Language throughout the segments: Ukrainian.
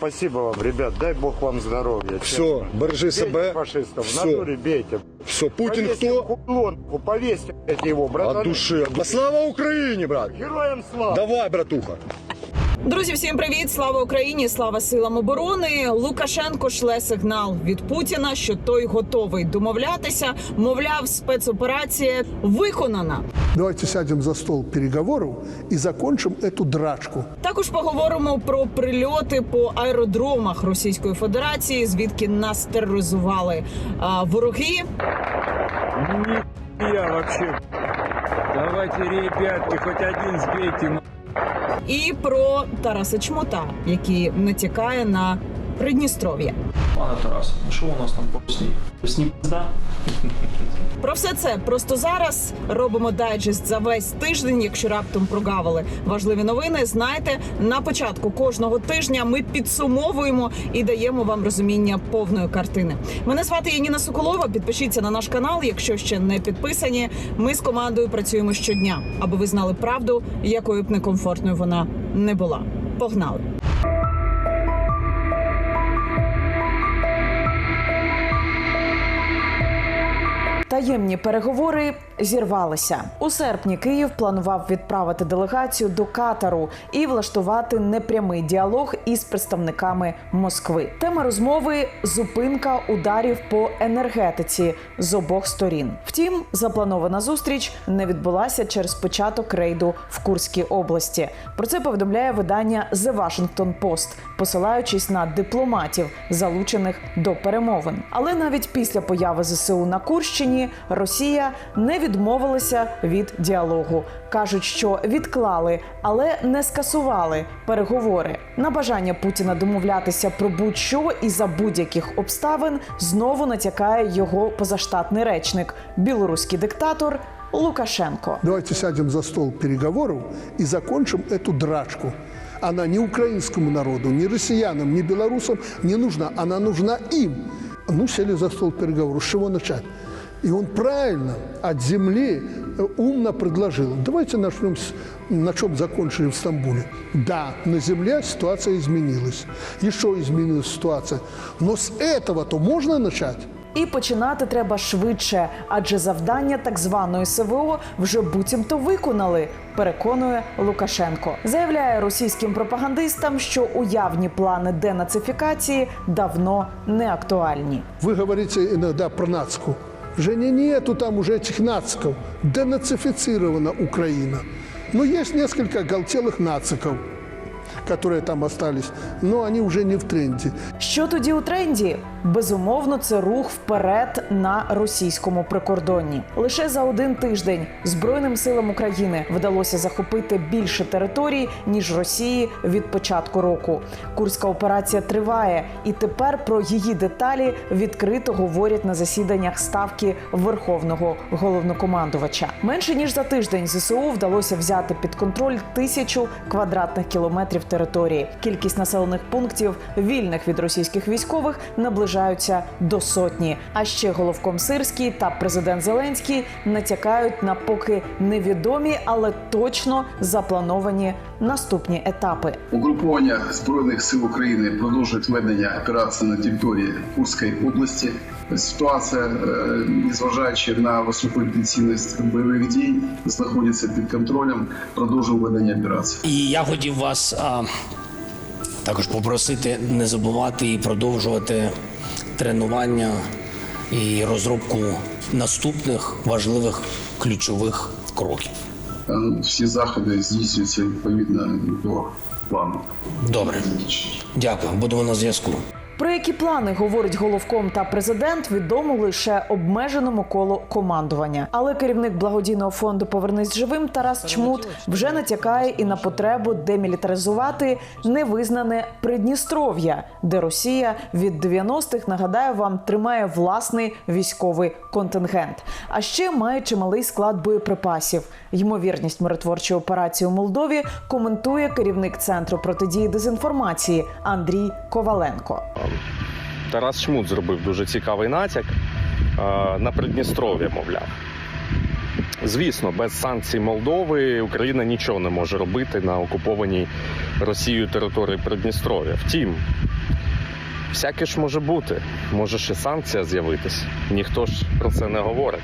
Спасибо вам, ребят. Дай бог вам здоровья. Все, бережи Бейте себе. фашистов. В Все. натуре бейте. Все, Путін Повесьте хто? куклон, повесьте блядь, его, братан. От души. Слава Україні, брат! Героям слава. Давай, братуха. Друзі, всім привіт! Слава Україні! Слава силам оборони! Лукашенко шле сигнал від Путіна, що той готовий домовлятися. Мовляв, спецоперація виконана. Давайте сядем за стол переговоров и закончим эту драчку. Також поговоримо про прильоти по аеродромах Російської Федерації, звідки нас тероризували а, вороги. Я вообще. Давайте, ребятки, хоть один сбейте. І про Тараса Чмота, який натякає на Придністров'я. Пане Тарасе, ну що у нас там по сні? Сні пизда? Про все це просто зараз робимо дайджест за весь тиждень. Якщо раптом прогавили важливі новини, знайте на початку кожного тижня ми підсумовуємо і даємо вам розуміння повної картини. Мене звати Яніна Соколова. Підпишіться на наш канал, якщо ще не підписані. Ми з командою працюємо щодня, аби ви знали правду, якою б некомфортною вона не була. Погнали! Таємні переговори зірвалися у серпні. Київ планував відправити делегацію до Катару і влаштувати непрямий діалог із представниками Москви. Тема розмови зупинка ударів по енергетиці з обох сторін. Втім, запланована зустріч не відбулася через початок рейду в Курській області. Про це повідомляє видання The Washington Post, посилаючись на дипломатів, залучених до перемовин. Але навіть після появи ЗСУ на Курщині Росія не відмовилася від діалогу. кажуть, що відклали, але не скасували переговори. На бажання Путіна домовлятися про будь-що і за будь-яких обставин знову натякає його позаштатний речник, білоруський диктатор Лукашенко. Давайте сядем за стол переговоров и закончим эту драчку. Она ни украинскому народу, ни россиянам, ни белорусам не нужна. Она нужна им. Ну, сели за стол переговоров. С чего начать? И он правильно от земли э, умно предложил. Давайте начнем с, на чем закончили в Стамбуле. Да, на земле ситуация изменилась. Еще изменилась ситуация. Но с этого-то можно начать. І починати треба швидше, адже завдання так званої СВО вже буцімто виконали. Переконує Лукашенко. Заявляє російським пропагандистам, що уявні плани денацифікації давно не актуальні. Вы говорите иногда про нацку. Женя, нету там уже этих нациков. Денацифицирована Украина. Но есть несколько оголтелых нациков, которые там остались, но они уже не в тренде. Що тоді у тренді? Безумовно, це рух вперед на російському прикордонні. Лише за один тиждень Збройним силам України вдалося захопити більше територій ніж Росії від початку року. Курська операція триває, і тепер про її деталі відкрито говорять на засіданнях ставки верховного головнокомандувача. Менше ніж за тиждень ЗСУ вдалося взяти під контроль тисячу квадратних кілометрів території. Кількість населених пунктів вільних від російських військових наближаються до сотні. А ще головком Сирський та президент Зеленський натякають на поки невідомі, але точно заплановані наступні етапи. Угруповання збройних сил України продовжують ведення операції на території Курської області. Ситуація, незважаючи на високу інтенсивність бойових дій, знаходиться під контролем. Продовжуємо ведення операції. І я хотів вас а, також попросити не забувати і продовжувати тренування і розробку наступних важливих ключових кроків. Е, Всі заходи здійснюються відповідно до плану. Добре, дякую. Будемо на зв'язку. Про які плани говорить головком та президент, відомо лише обмеженому колу командування. Але керівник благодійного фонду Повернись живим Тарас Чмут вже натякає і на потребу демілітаризувати невизнане Придністров'я, де Росія від 90-х, нагадаю вам, тримає власний військовий контингент. А ще має чималий склад боєприпасів. Ймовірність миротворчої операції у Молдові коментує керівник центру протидії дезінформації Андрій Коваленко. Тарас Шмут зробив дуже цікавий натяк е, на Придністров'я, мовляв. Звісно, без санкцій Молдови Україна нічого не може робити на окупованій Росією території Придністров'я. Втім, всяке ж може бути. Може ще санкція з'явитись. Ніхто ж про це не говорить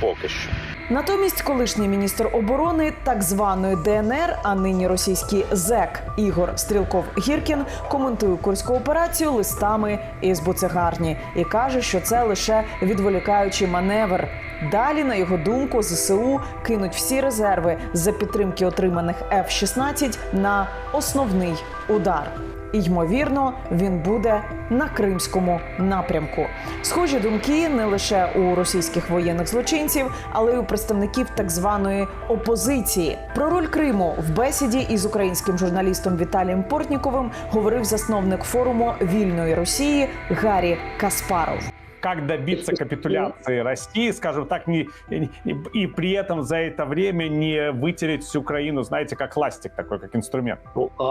поки що. Натомість колишній міністр оборони так званої ДНР, а нині російський ЗЕК Ігор Стрілков Гіркін коментує курську операцію листами із буцегарні і каже, що це лише відволікаючий маневр. Далі, на його думку, ЗСУ кинуть всі резерви за підтримки отриманих F-16 на основний удар. І ймовірно, він буде на кримському напрямку. Схожі думки не лише у російських воєнних злочинців, але й у представників так званої опозиції. Про роль Криму в бесіді із українським журналістом Віталієм Портніковим говорив засновник форуму вільної Росії Гаррі Каспаров. как добиться капитуляции России, скажем так, не, не- и при этом за это время не вытереть всю Украину, знаете, как ластик такой, как инструмент. Ну, а,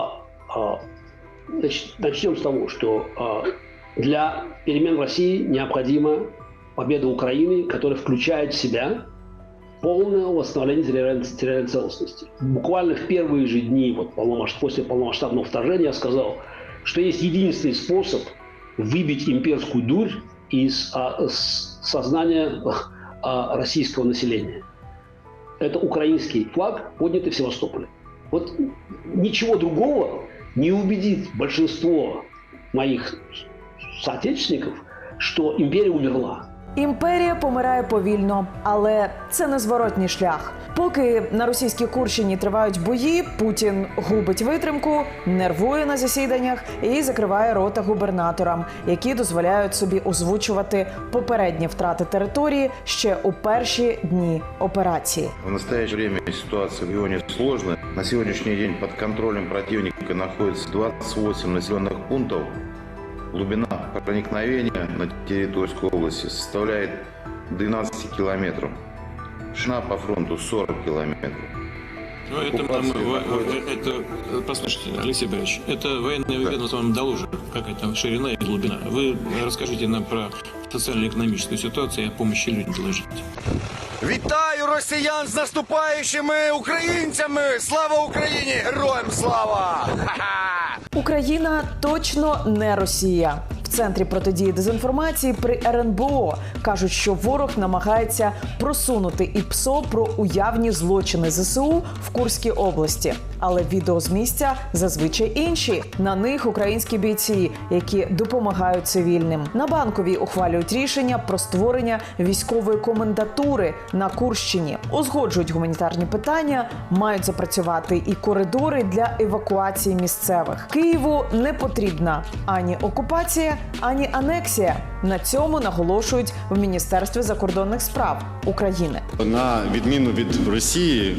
а, значит, начнем с того, что а, для перемен в России необходима победа Украины, которая включает в себя полное восстановление территориальной целостности. Буквально в первые же дни вот, после полномасштабного вторжения я сказал, что есть единственный способ выбить имперскую дурь из а, с- сознания а, российского населения. Это украинский флаг, поднятый в Севастополе. Вот ничего другого не убедит большинство моих соотечественников, что империя умерла. Імперія помирає повільно, але це незворотній шлях. Поки на російській Курщині тривають бої, Путін губить витримку, нервує на засіданнях і закриває рота губернаторам, які дозволяють собі озвучувати попередні втрати території ще у перші дні операції. В настоящее время ситуация в регионе сложная. На сегодняшний день под контролем противника находится 28 населенных пунктов. Глубина проникновения на территорию Курской области составляет 12 километров. Ширина по фронту 40 километров. Ну, это, нам, Оккупация во- находится- это, послушайте, Алексей Борисович, это военное ведомство вам доложит, какая там ширина и глубина. Вы расскажите нам про социально-экономическую ситуацию и о помощи людям доложите. Вітаю росіян з наступаючими українцями! Слава Україні! Героям слава! Ха-ха! Україна точно не Росія. Центрі протидії дезінформації при РНБО кажуть, що ворог намагається просунути і ПСО про уявні злочини ЗСУ в Курській області. Але відео з місця зазвичай інші. На них українські бійці, які допомагають цивільним. На банковій ухвалюють рішення про створення військової комендатури на Курщині. Узгоджують гуманітарні питання, мають запрацювати і коридори для евакуації місцевих. Києву не потрібна ані окупація, ані анексія. На цьому наголошують в Міністерстві закордонних справ України. На відміну від Росії,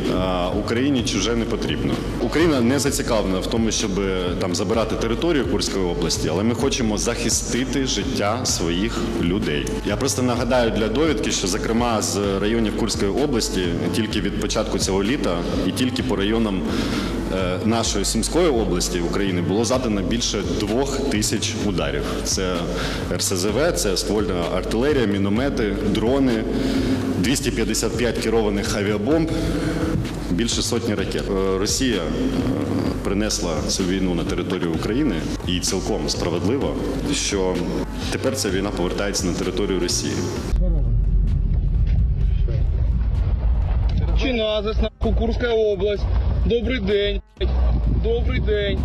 Україні чуже не потрібно. Україна не зацікавлена в тому, щоб там забирати територію Курської області, але ми хочемо захистити життя своїх людей. Я просто нагадаю для довідки, що зокрема з районів Курської області тільки від початку цього літа і тільки по районам е, нашої Сумської області України було задано більше двох тисяч ударів. Це РСЗВ, це ствольна артилерія, міномети, дрони, 255 керованих авіабомб, більше сотні ракет. Е, Росія е, принесла цю війну на територію України і цілком справедливо, що тепер ця війна повертається на територію Росії. Чиназис, Курська область. Добрий день. Добрий день.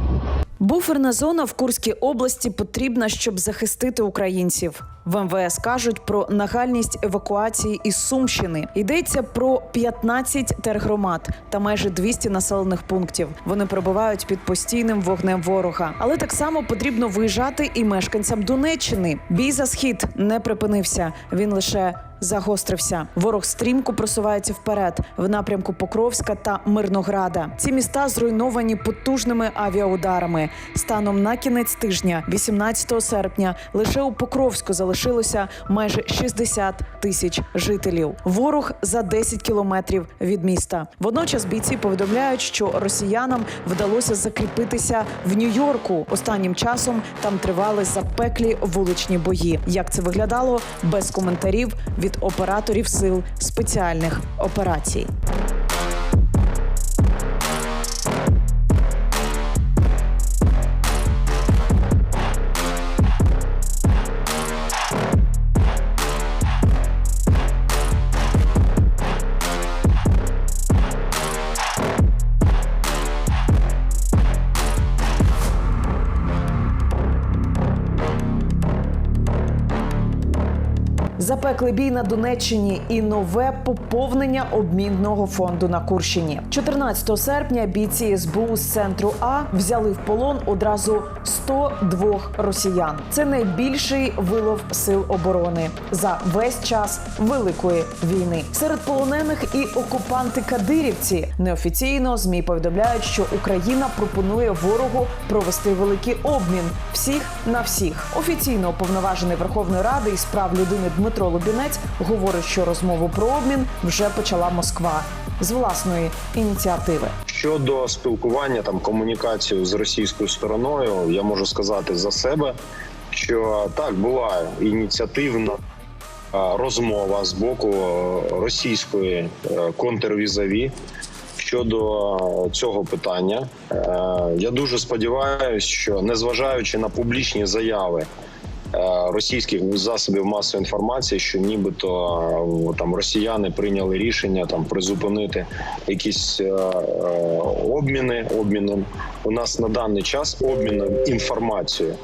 Буферна зона в Курській області потрібна, щоб захистити українців. В МВС кажуть про нагальність евакуації із Сумщини. Йдеться про 15 тергромад та майже 200 населених пунктів. Вони перебувають під постійним вогнем ворога. Але так само потрібно виїжджати і мешканцям Донеччини. Бій за схід не припинився. Він лише загострився. Ворог стрімко просувається вперед в напрямку Покровська та Мирнограда. Ці міста зруйновані потужними авіаударами. Станом на кінець тижня, 18 серпня, лише у Покровську залишилося майже 60 тисяч жителів. Ворог за 10 кілометрів від міста. Водночас бійці повідомляють, що росіянам вдалося закріпитися в Нью-Йорку. Останнім часом там тривали запеклі вуличні бої. Як це виглядало без коментарів від від операторів сил спеціальних операцій. Запеклий бій на Донеччині і нове поповнення обмінного фонду на Курщині. 14 серпня бійці СБУ з центру А взяли в полон одразу 102 росіян. Це найбільший вилов сил оборони за весь час великої війни. Серед полонених і окупанти кадирівці. Неофіційно змі повідомляють, що Україна пропонує ворогу провести великий обмін всіх на всіх. Офіційно уповноважений Верховної Ради із прав людини Дмитро Лубінець говорить, що розмову про обмін вже почала Москва з власної ініціативи. Щодо спілкування там комунікацію з російською стороною, я можу сказати за себе, що так була ініціативна розмова з боку е, російської е, контрвізаві щодо цього питання. Е, Я дуже сподіваюся, що незважаючи на публічні заяви. Е, Російських засобів масової інформації, що нібито е, там росіяни прийняли рішення там призупинити якісь е, обміни. Обміном у нас на даний час обміном інформацією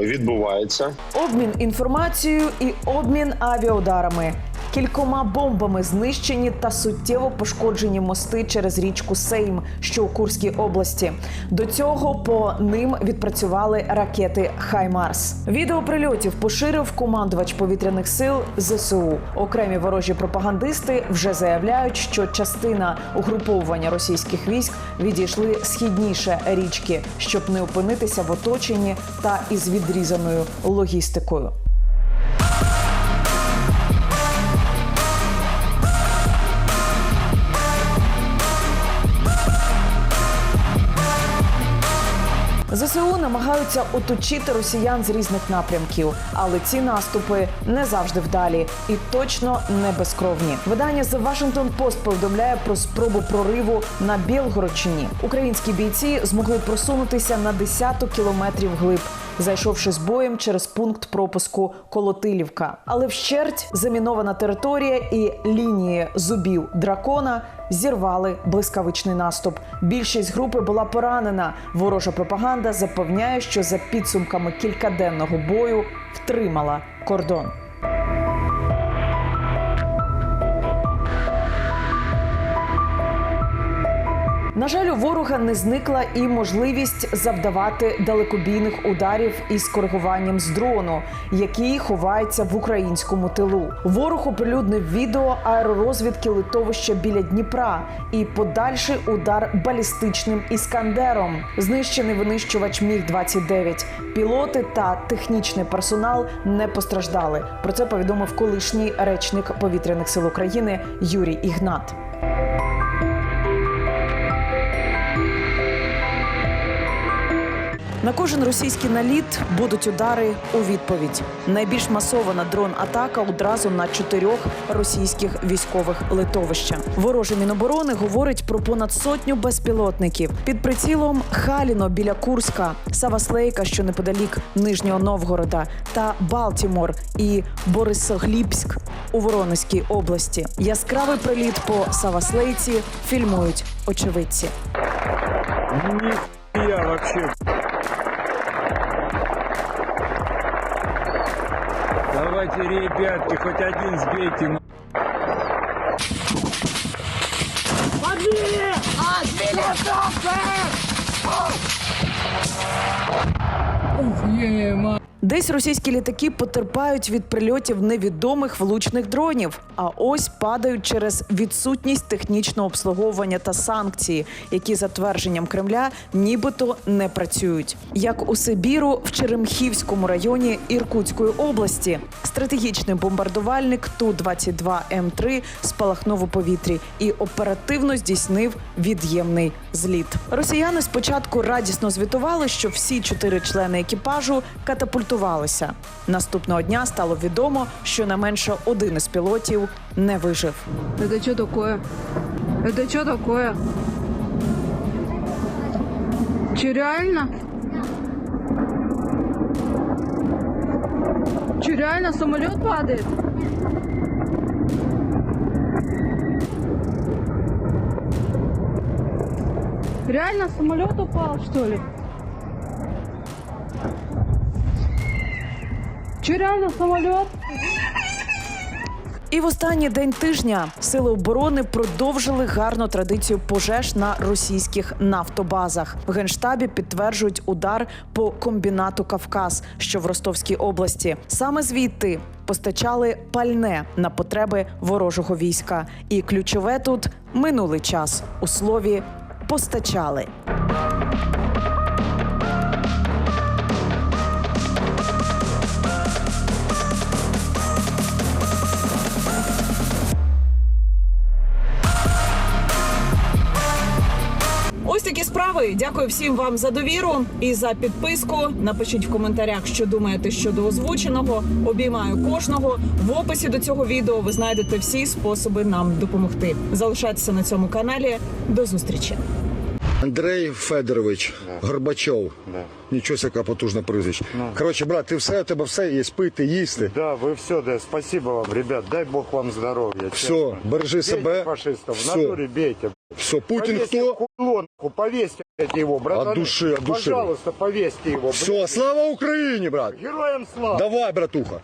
відбувається. Обмін інформацією і обмін авіаударами. Кількома бомбами знищені та суттєво пошкоджені мости через річку Сейм, що у Курській області. До цього по ним відпрацювали ракети Хаймарс. Відео прильотів поширив командувач повітряних сил ЗСУ. Окремі ворожі пропагандисти вже заявляють, що частина угруповування російських військ відійшли східніше річки, щоб не опинитися в оточенні та із відрізаною логістикою. ЗСУ намагаються оточити росіян з різних напрямків, але ці наступи не завжди вдалі і точно не безкровні. Видання The Washington Post повідомляє про спробу прориву на Білгородчині. Українські бійці змогли просунутися на десяток кілометрів глиб. Зайшовши з боєм через пункт пропуску Колотилівка, але вщерть замінована територія і лінії зубів дракона зірвали блискавичний наступ. Більшість групи була поранена. Ворожа пропаганда запевняє, що за підсумками кількаденного бою втримала кордон. На жаль, у ворога не зникла і можливість завдавати далекобійних ударів із коригуванням з дрону, який ховається в українському тилу. Ворог оприлюднив відео аеророзвідки литовища біля Дніпра і подальший удар балістичним іскандером. Знищений винищувач Міг 29 Пілоти та технічний персонал не постраждали. Про це повідомив колишній речник повітряних сил України Юрій Ігнат. На кожен російський наліт будуть удари у відповідь. Найбільш масована дрон-атака одразу на чотирьох російських військових литовища. Вороже міноборони говорить про понад сотню безпілотників під прицілом Халіно біля Курська, Саваслейка, що неподалік Нижнього Новгорода, та Балтімор і Борисоглібськ у Воронезькій області. Яскравий приліт по Саваслейці фільмують очевидці. Я вообще. Давайте, ребятки, хоть один сбейте. ну. Отбили! Отбили Десь російські літаки потерпають від прильотів невідомих влучних дронів, а ось падають через відсутність технічного обслуговування та санкції, які за твердженням Кремля нібито не працюють. Як у Сибіру в Черемхівському районі Іркутської області стратегічний бомбардувальник ту 22 м 3 спалахнув у повітрі і оперативно здійснив від'ємний зліт. Росіяни спочатку радісно звітували, що всі чотири члени екіпажу катапультували рятувалися. Наступного дня стало відомо, що не менше один із пілотів не вижив. Это что такое? Это что такое? Че реально? Че реально самолет падает? Реально самолет упал, что ли? Че реально самолет? І в останній день тижня сили оборони продовжили гарну традицію пожеж на російських нафтобазах. В генштабі підтверджують удар по комбінату Кавказ, що в Ростовській області. Саме звідти постачали пальне на потреби ворожого війська. І ключове тут минулий час у слові постачали. Справи. Дякую всім вам за довіру і за підписку. Напишіть в коментарях, що думаєте щодо озвученого. Обіймаю кожного. В описі до цього відео ви знайдете всі способи нам допомогти. Залишайтеся на цьому каналі. До зустрічі. Андрей Федорович Горбачов. Нічого яка потужна прізвище. Коротше, брат, ти все, у тебе все є, пити, їсти. Да, вы все, да, спасибо вам, ребят. Дай бог вам здоровья. Все, бережи Бейте себе. фашистов, в Все. натуре бейте. Все, Путін повесьте хто? нахуй, повесьте его, братан. От души, от души. Пожалуйста, повесьте его. Все, слава Украине, брат! Героям слава! Давай, братуха!